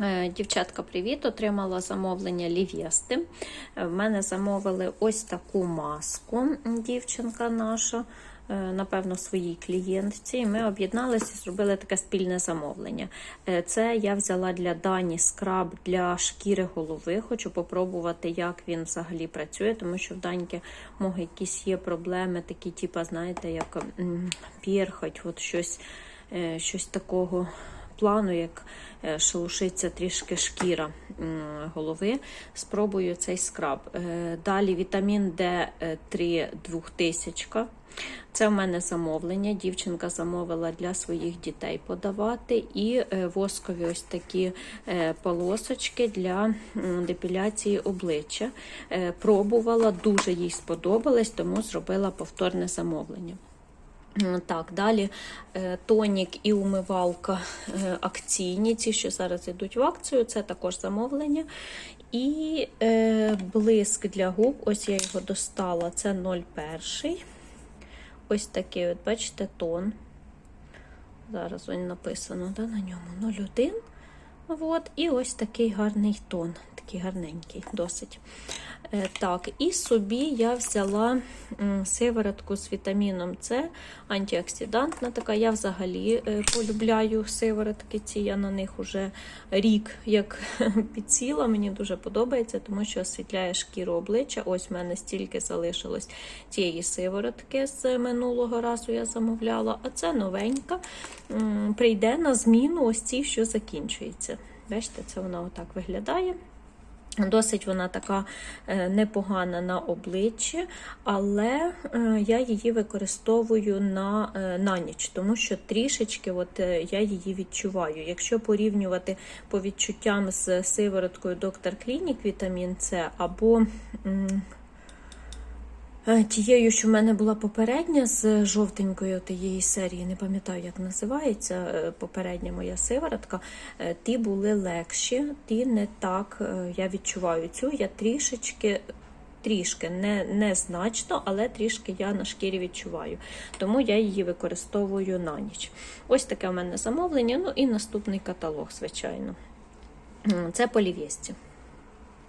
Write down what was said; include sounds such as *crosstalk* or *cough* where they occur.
Е, Дівчатка, привіт! Отримала замовлення Лівєсти. Е, В мене замовили ось таку маску, дівчинка наша, е, напевно, своїй клієнтці. Ми об'єдналися і зробили таке спільне замовлення. Це я взяла для Дані скраб для шкіри голови. Хочу попробувати, як він взагалі працює, тому що в Даньки може якісь є проблеми, такі, типу, знаєте, як м, перхоть, от щось, щось такого плану, як шелушиться трішки шкіра голови. Спробую цей скраб. Е, Далі вітамін D3 2000. Це в мене замовлення. Дівчинка замовила для своїх дітей подавати. І е, воскові ось такі е, полосочки для депіляції обличчя. Пробувала, дуже їй сподобалось, тому зробила повторне замовлення. Так, далі е, тонік і умивалка е, акційні, ці, що зараз йдуть в акцію, це також замовлення. І е, блиск для губ, ось я його достала, це 01. Ось такий, от, бачите, тон. Зараз він написано да, на ньому 01. От, і ось такий гарний тон, такий гарненький, досить. Е, Так, і собі я взяла сиворотку з вітаміном С, антиоксидантна така. Я взагалі е, полюбляю сиворотки ці, я на них уже рік як *laughs* підсіла. Мені дуже подобається, тому що освітляє шкіру обличчя. Ось в мене стільки залишилось цієї сиворотки з минулого разу я замовляла, а це новенька. Прийде на зміну ось цій, що закінчується. Бачите, це вона отак виглядає. Досить вона така е, непогана на обличчі, але е, я її використовую на, е, на ніч, тому що трішечки от, я її відчуваю. Якщо порівнювати по відчуттям з сивороткою Доктор Клінік Вітамін С або тією, що в мене була попередня з жовтенькою тієї серії, не пам'ятаю, як називається е, попередня моя сиворотка, е, ті були легші, ті не так е, я відчуваю цю. Я трішечки. Трішки, не, не значно, але трішки я на шкірі відчуваю. Тому я її використовую на ніч. Ось таке в мене замовлення. Ну і наступний каталог, звичайно. Це полівєсті.